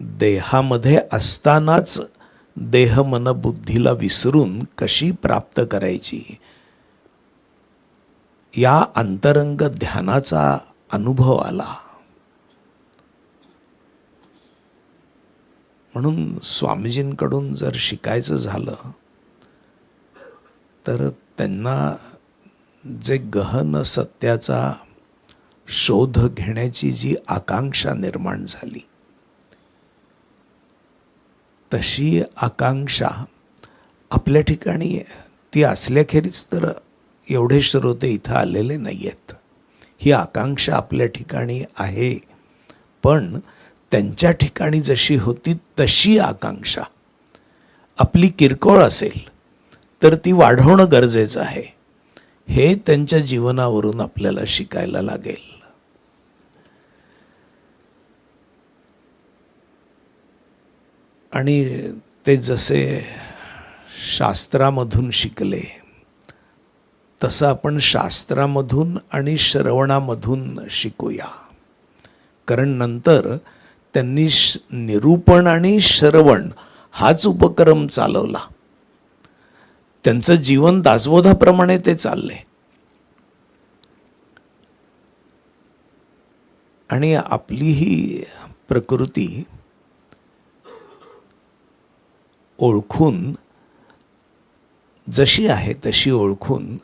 देहामध्ये असतानाच देह मन बुद्धीला विसरून कशी प्राप्त करायची? या अंतरंग ध्यानाचा अनुभव आला. म्हणून स्वामीजींकडून जर शिकायचं झालं तर त्यांना जे गहन सत्याचा शोध घेण्याची जी आकांक्षा निर्माण झाली तशी आकांक्षा आपल्या ठिकाणी ती असल्याखेरीज तर एवढे श्रोते इथं आलेले नाही आहेत ही आकांक्षा आपल्या ठिकाणी आहे. पण त्यांच्या ठिकाणी जशी होती तशी आकांक्षा. आपली किरकोळ असेल तर ती वाढवणं गरजेचं आहे. हे त्यांच्या जीवनावरून आपल्याला शिकायला लागेल. आणि ते जसे शास्त्रामधून शिकले तसं आपण शास्त्रामधून आणि श्रवणामधून शिकूया. कारण नंतर त्यांनी श- निरूपण आणि श्रवण हाच उपक्रम चालवला. त्यांचं जीवन दासबोधाप्रमाणे ते चालले. आणि आपली ही प्रकृती ओळखून जशी आहे तशी ओळखून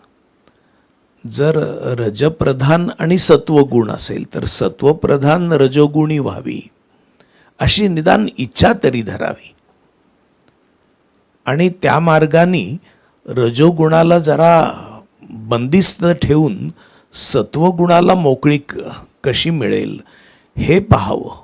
जर रजप्रधान आणि सत्वगुण असेल तर सत्वप्रधान रजोगुणी व्हावी अशी निदान इच्छा तरी धरावी. आणि त्या मार्गाने रजोगुणाला जरा बंदिस्त ठेवून सत्वगुणाला मोकळी कशी मिळेल हे पाहावं.